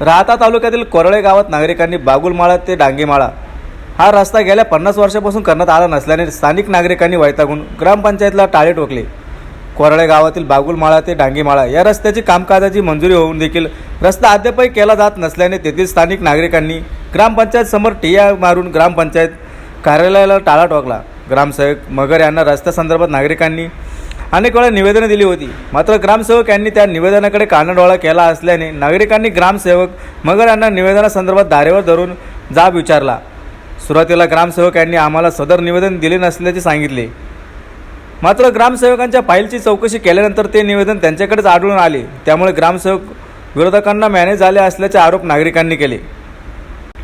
राहता तालुक्यातील कोरळे गावात नागरिकांनी बागुलमाळा ते डांगेमाळा हा रस्ता गेल्या पन्नास वर्षापासून करण्यात आला नसल्याने स्थानिक नागरिकांनी वैतागून ग्रामपंचायतला टाळे ठोकले. कोरळे गावातील बागुलमाळा ते डांगेमाळा या रस्त्याची कामकाजाची मंजुरी होऊन देखील रस्ता अद्यापही केला जात नसल्याने तेथील स्थानिक नागरिकांनी ग्रामपंचायत समोर टिया मारून ग्रामपंचायत कार्यालयाला टाळा ठोकला. ग्रामसेवक मगर यांना रस्त्यासंदर्भात नागरिकांनी अनेक वेळा निवेदनं दिली होती. मात्र ग्रामसेवक यांनी त्या निवेदनाकडे कानाडोळा केला असल्याने नागरिकांनी ग्रामसेवक मगर यांना निवेदनासंदर्भात दारेवर धरून जाब विचारला. सुरुवातीला ग्रामसेवक यांनी आम्हाला सदर निवेदन दिले नसल्याचे सांगितले. मात्र ग्रामसेवकांच्या फाईलची चौकशी केल्यानंतर ते निवेदन त्यांच्याकडेच आढळून आले. त्यामुळे ग्रामसेवक विरोधकांना मॅनेज झाले असल्याचे आरोप नागरिकांनी केले.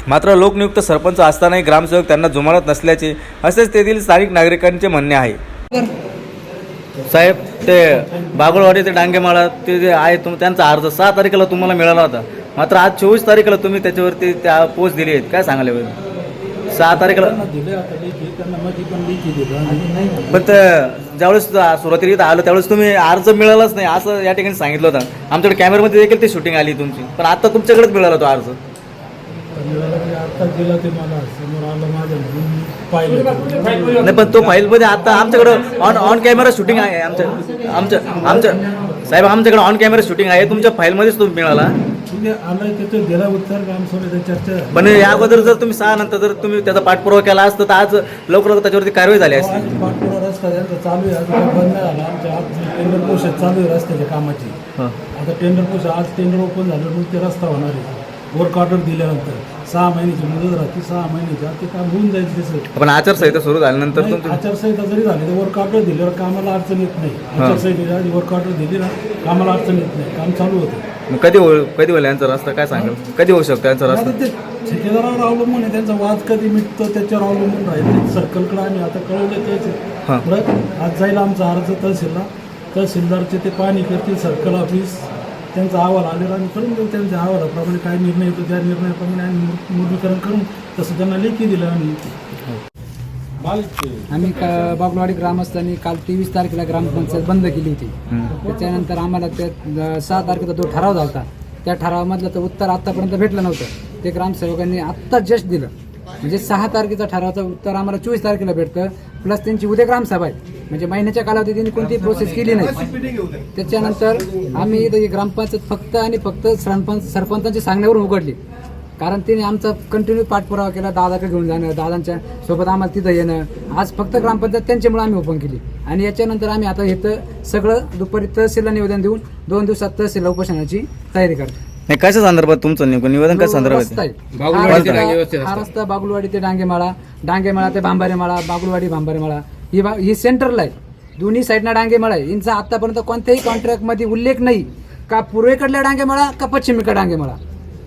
मात्र लोकनियुक्त सरपंच असतानाही ग्रामसेवक त्यांना जुमानत नसल्याचे असेच तेथील स्थानिक नागरिकांचे म्हणणे आहे. साहेब ते बागुळवाडी ते डांगेमाळा ते जे आहे तुम त्यांचा अर्ज सहा तारखेला तुम्हाला मिळाला होता. मात्र आज चोवीस तारखेला तुम्ही त्याच्यावरती त्या पोस्ट दिली आहेत. काय सांगायला वेळ सहा तारखेला पण ज्यावेळेस सुरुवातीला इथं आलं त्यावेळेस तुम्ही अर्ज मिळालाच नाही असं या ठिकाणी सांगितलं होतं. आमच्याकडे कॅमेऱ्यामध्ये देखील ते शूटिंग आली तुमची. पण आता तुमच्याकडेच मिळाला तो अर्ज. नाही पण तो फाईलमध्ये आता आमच्याकडं ऑन ऑन कॅमेरा शूटिंग आहे आमच्या आमच्या आमच्या साहेब आमच्याकडे ऑन कॅमेरा शूटिंग आहे. तुमच्या फाईलमध्येच तो मिळाला. तुम्ही चर्चा. पण या अगोदर जर तुम्ही सहा नंतर जर तुम्ही त्याचा पाठपुरावा केला असता तर आज लवकर त्याच्यावरती कारवाई झाली असती. त्यांचा चालू आहे. कामाची. हं. आता टेंडर प्रोसेस आज टेंडर ओपन झालं ते रस्ता होणार आहे. वर्क ऑर्डर दिल्यानंतर सहा महिन्याची मुदत राहते सहा महिन्याची आता ते काम होऊन जाईल त्याचं. पण आचारसंहिता सुरू झाल्यानंतर नाही, तुमचं आचारसंहिता जरी झाली तर वर्क ऑर्डर दिल्यावर कामाला अडचण येत नाही. आचारसंहितेच्या आधी वर्क ऑर्डर दिली ना कामाला अडचण येत नाही काम चालू होतं. मग कधी होईल कधी होईल यांचा रस्ता? काय सांगाल? कधी होऊ शकतो यांचा रस्ता? आता ते ठेकेदारावर अवलंबून आहे त्यांचा वाद कधी मिटतो त्याच्यावर अवलंबून राहील. सर्कलकडे आम्ही आता कळवलं हां. त्याचे बरं आज जाईल आमचा अर्ज तहसीलला. तहसीलदारचे ते पाहणी करतील सर्कल ऑफिस. त्यांचा अहवाल आलेला आम्ही करून देऊ त्यांच्या अहवालाप्रमाणे काय निर्णय येतो त्या निर्णयाप्रमाणे आम्ही मु- मुद्रीकरण करून तसं त्यांना लेखी दिलं आम्ही. आम्ही का- बागलवाडी ग्रामस्थांनी काल तेवीस तारखेला ग्रामपंचायत बंद केली होती. त्याच्यानंतर आम्हाला त्या अं, सहा तारखेचा जो ठराव झाला होता त्या ठरावामधलं तर उत्तर आत्तापर्यंत भेटलं नव्हतं. ते ग्रामसेवकांनी आत्ता जस्ट दिलं. म्हणजे सहा तारखेचा ठरावाचं उत्तर आम्हाला चोवीस तारखेला भेटतं. प्लस त्यांची उद्या ग्रामसभा आहे. म्हणजे महिन्याच्या कालावधीत त्यांनी कोणतीही प्रोसेस केली नाही. त्याच्यानंतर आम्ही इथं ग्रामपंचायत फक्त आणि फक्त सरपंच सरपंचांच्या सांगण्यावरून उघडली. कारण तिने आमचा कंटिन्यू पाठपुरावा केला दादाकडे घेऊन जाणं दादांच्या सोबत आम्हाला तिथं येणं. आज फक्त ग्रामपंचायत त्यांच्यामुळे आम्ही ओपन केली. आणि याच्यानंतर आम्ही आता इथं सगळं दुपारी तहसीलला निवेदन देऊन दोन दिवसात तहसीलला उपोषणाची तयारी करतो. नाही कशा संदर्भात तुमचं नेमकं निवेदन काय संदर्भात. हा रस्ता- हा रस्ता बागुलवाडी ते डांगेमाळा डांगेमाळा ते भांबारेमाळा बागुलवाडी भांबारेमाळा ही बा- ही सेंटरला आहे. दोन्ही साईडना डांगेमाळा आहे. यांचा आतापर्यंत कोणत्याही कॉन्ट्रॅक्टमध्ये उल्लेख नाही. का पूर्वेकडल्या डांगेमाळा का पश्चिमेकडे डांगेमाळा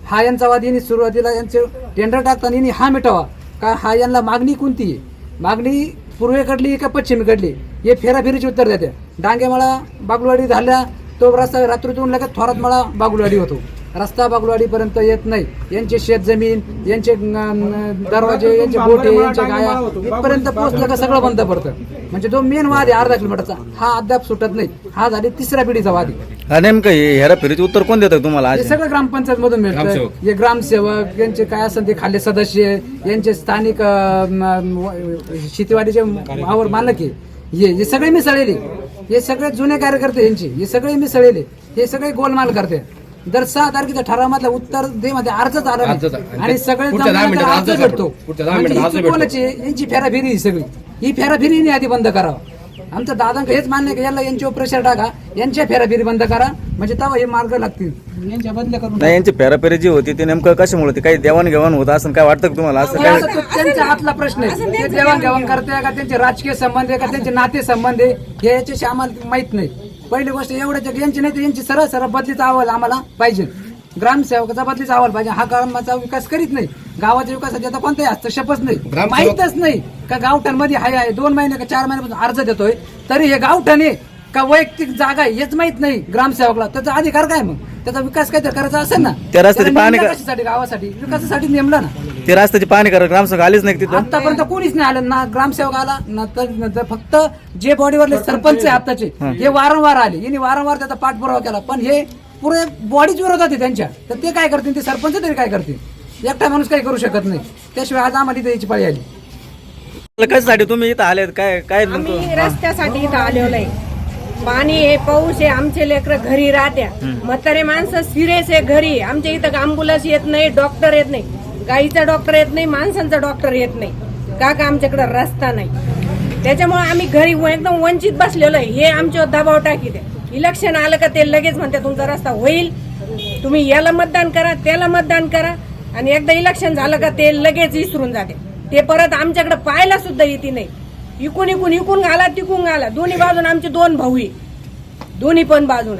हा यांचा वाद यांनी सुरुवातीला यांचे टेंडर टाकताना यांनी हा मिटावा. का हा यांना मागणी कोणती आहे? मागणी पूर्वेकडली का पश्चिमेकडली हे फेराफेरीचे उत्तर देते. डांगेमाळा बागुलवाडी झाल्या तो रस्ता रात्रीतून लगेच थोरात मला बागुलवाडी होतो. रस्ता बागुलवाडीपर्यंत येत नाही. यांचे शेत जमीन यांचे दरवाजे यांचे गोटे यांचे गाया इथपर्यंत पोहोचलं का सगळं बंद पडतं. म्हणजे जो मेन वाद आहे अर्धा किलोमीटरचा हा अद्याप सुटत नाही. हा झाली तिसऱ्या पिढीचा वाद आहे. हा नेमकं हे उत्तर कोण देतं तुम्हाला हे सगळं ग्रामपंचायत मधून मिळतं हे ग्रामसेवक यांचे काय असेल ते खाल्ले सदस्य यांचे स्थानिक शेतीवाडीचे वावर मालक आहे. हे हे सगळे मिसळलेले. हे सगळे जुने कार्यकर्ते यांचे हे सगळे मिसळलेले. हे सगळे गोलमाल करते. दर सहा तारखेचा ठरावामधला उत्तर दे मध्ये अर्जच आला नाही. आणि सगळे जमल्यानंतर अर्ज भेटतो. म्हणजे ही चुकवण्याची यांची फेराफेरी ही सगळी. ही फेराफेरी यांनी आधी बंद करावं. आमचं दादांक हेच मान्य आहे की याला यांच्यावर प्रेशर टाका. यांच्या फेराफेरी बंद करा. म्हणजे तेव्हा हे मार्ग लागतील. यांच्या करून नाही यांची फेराफेरी जी होती ती नेमकं कशामुळे होती? काही देवाणघेवाण होत असं काय वाटतं का तुम्हाला? असं काय तो त्यांच्या हातला प्रश्न आहे. ते देवाणघेवाण करते का? त्यांचे राजकीय संबंध आहे का? त्यांचे नाते संबंध आहे? हे याच्याशी आम्हाला माहीत नाही. पहिली गोष्ट एवढ्याच्या यांची नाही तर यांची सरळ सरळ बदलीचा अहवाल आम्हाला पाहिजे. ग्रामसेवकाचा बदलीचा अहवाल पाहिजे. हा गावाचा विकास करीत नाही. गावाच्या विकासाचा आता कोणताही हस्तक्षेपच नाही. माहीतच नाही का गावठाणमध्ये हाय आहे दोन महिने का चार महिन्यापासून अर्ज देतोय. तरी हे गावठाण आहे का वैयक्तिक जागा आहे हेच माहीत नाही ग्रामसेवकला. त्याचा अधिकार काय मग? त्याचा विकास काहीतरी करायचा असेल ना? त्या रस्त्याची त्याला पाहणी नेमला का- कशासाठी? गावासाठी? विकासासाठी नेमला ना. ते रस्त्याची पाहणी करा ग्रामसभा आलीच नाही का तिथं. आतापर्यंत कोणीच नाही आलं ना ग्रामसेवक आला ना तर ना तर फक्त जे बॉडीवरले सरपंच आहे आताचे हे. वारंवार आले. यांनी वारंवार त्याचा पाठपुरावा केला. पण हे पुरे बॉडीच विरोधात आहे त्यांच्या. तर ते काय करतील? ते सरपंच तरी काय करतील? एकटा माणूस काही करू शकत नाही. त्याशिवाय आज आम्हाला इथे यायची पाळी आली. कशासाठी तुम्ही इथं आलेत? काय काय आम्ही रस्त्यासाठी इथं आलेलो आहे. पाणी आहे पाऊस आहे आमचे लेकर घरी राहत्या. म्हातारे माणसं सिरियस आहे घरी. आमच्या इथं अँब्युलन्स येत नाही डॉक्टर येत नाही. गाईचा डॉक्टर येत नाही माणसांचा डॉक्टर येत नाही. का का आमच्याकडे रस्ता नाही? त्याच्यामुळे आम्ही घरी एकदम वंचित बसलेलो आहे. हे आमच्यावर दबाव टाकी द्या. इलेक्शन आलं का ते लगेच म्हणते तुमचा रस्ता होईल. तुम्ही याला मतदान करा त्याला मतदान करा. आणि एकदा इलेक्शन झालं का ते लगेच विसरून जाते. ते परत आमच्याकडे पाहायला सुद्धा येते नाही. इकून इकून इकून घाला तिकून घाला. दोन्ही बाजून आमचे दोन भाऊ दोन्ही पण बाजून.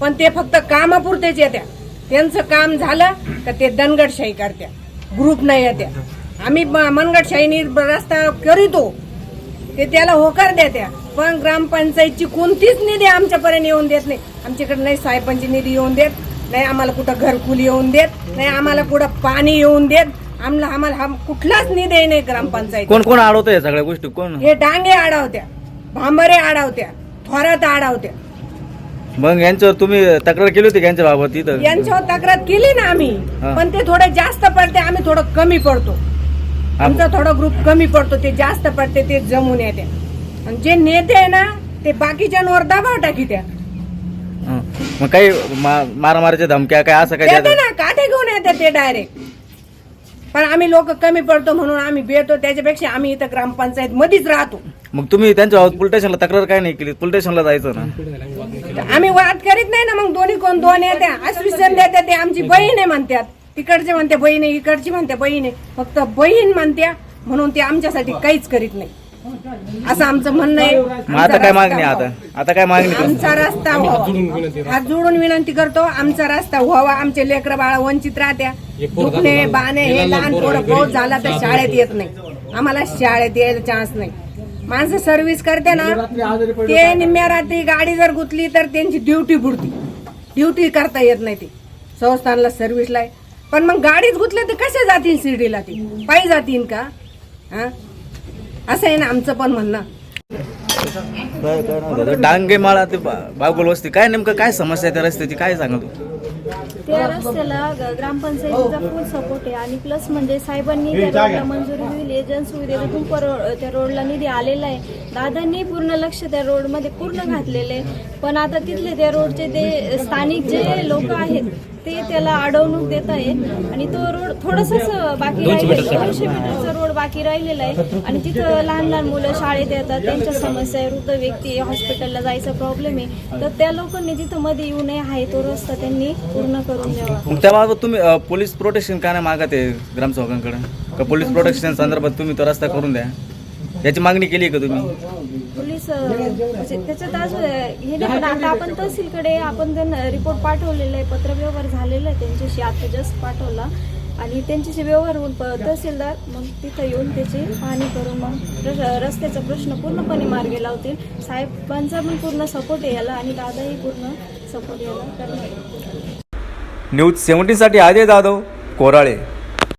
पण ते फक्त कामापुरतेच येत्या. त्यांचं काम झालं का ते दनगडशाही करत्या. ग्रुप नाही येत्या आम्ही ब- मनगटशाहीने रस्ता करीतो. ते त्याला होकार देत्या. पण ग्रामपंचायतची कोणतीच निधी आमच्यापर्यंत येऊन देत नाही. आमच्याकडे नाही साहेबांची निधी येऊन देत नाही आम्हाला कुठं घरकुल येऊन देत नाही आम्हाला कुठं पाणी येऊन देत. आम्हाला आम्हाला हा कुठलाच निधी नाही ग्रामपंचायत कोण कोण अडवतं या सगळ्या गोष्टी? कोण? हे डांगे आडावत्या भांबरे आडावत्या थोरात आडावत्या. मग यांच्यावर तुम्ही तक्रार केली होती यांच्या बाबत इथं यांच्यावर तक्रार केली ना आम्ही. हा. पण ते थोडं जास्त पडते आम्ही थोडं कमी पडतो. आमचा थोडा ग्रुप कमी पडतो ते जास्त पडते ते जमून येते. आणि जे नेते आहे ना ते बाकीच्यांवर दबाव टाकी त्या हं. मग काही मा- मारामारीच्या धमक्या काय असं काय येते द्या- ना काठे घेऊन येते ते डायरेक्ट पण आम्ही लोक कमी पडतो म्हणून आम्ही भेटतो त्याच्यापेक्षा आम्ही इथं ग्रामपंचायत मध्येच राहतो. मग तुम्ही त्यांच्या पोलीस स्टेशनला तक्रार काय नाही केली? पोलीस स्टेशनला जायचं ना. आम्ही वाद करीत नाही ना मग दोन्ही कोण दोन येत्या? आश्वासन देत्या ते आमची बहीण आहे म्हणतात तिकडचे म्हणते बहीण आहे इकडची म्हणते बहीण आहे. फक्त बहीण म्हणत्या म्हणून ते आमच्यासाठी काहीच करीत नाही. असं आमचं म्हणणं आहे. मग आता काय मागणी आहे आता? आता काय मागणी तुमची? आमचा रस्ता व्हावा हात जोडून विनंती करतो आमचा रस्ता व्हावा. आमचे लेकर बाळा वंचित राहत्या. दुखणे बाणे हे लहान थोडं पाऊस झाला तर शाळेत येत नाही. आम्हाला शाळेत यायला चान्स नाही. माणसं सर्व्हिस करते ना ते निम्म्या रात्री गाडी जर गुतली तर त्यांची ड्युटी बुडती ड्युटी करता येत नाही ती. संस्थानला सर्व्हिसला पण मग गाडीच गुतले तर कसे जातील शिर्डीला ती? पायी जातील का? हा? असं आहे ना आमचं पण म्हणणं. काय- काय नाव त्याचं? डांगे माळा ते बा- बागोल वस्ती. काय नेमकं काय समस्या आहे त्या रस्त्याची? काय सांगा तू? त्या रस्त्याला ग- ग्रामपंचायतीचा फुल सपोर्ट आहे आणि प्लस म्हणजे साहेबांनी त्या रोडला मंजुरी दिली आहे. जनसुविधेतून पर त्या रोडला निधी आलेला आहे. दादांनी पूर्ण लक्ष त्या रोडमध्ये पूर्ण घातलेलं आहे. पण आता तिथले त्या रोडचे ते स्थानिक जे लोक आहेत ते त्याला अडवणूक देत आहे. आणि तो रोड थोडंसंच बाकी राहिलेला दोनशे मीटरचा रोड बाकी राहिलेला आहे. आणि तिथं लहान लहान मुलं शाळेत येतात. त्यांच्या समस्या आहे. वृद्ध व्यक्ती हॉस्पिटलला जायचा प्रॉब्लेम आहे. तर त्या लोकांनी तिथं मध्ये येऊ नये आहे तो रस्ता त्यांनी पूर्ण करून द्यावा. मग त्याबाबत तुम्ही अं, पोलीस प्रोटेक्शन का नाही मागत आहे ग्रामसेवकांकडे? का पोलीस प्रोटेक्शन संदर्भात तुम्ही तो रस्ता करून द्या? याची मागणी केली आहे का तुम्ही? पोलीस अं, म्हणजे त्याच्यात अं, हे नाही पण आता आपण तहसीलकडे आपण त्यांना रिपोर्ट पाठवलेला आहे पत्रव्यवहार झालेला आहे त्यांच्याशी आता जस्ट पाठवला. आणि त्यांच्याशी व्यवहार होऊन प- तहसीलदार मग तिथं येऊन त्याची पाहणी करून मग र- रस्त्याचा प्रश्न पूर्णपणे मार्गी लावतील. साहेबांचा पण पूर्ण सपोर्ट आहे याला आणि दादाही पूर्ण सपोर्ट याला करणार न्यूज सेव्हन्टीनसाठी अजय जाधव कोराळे.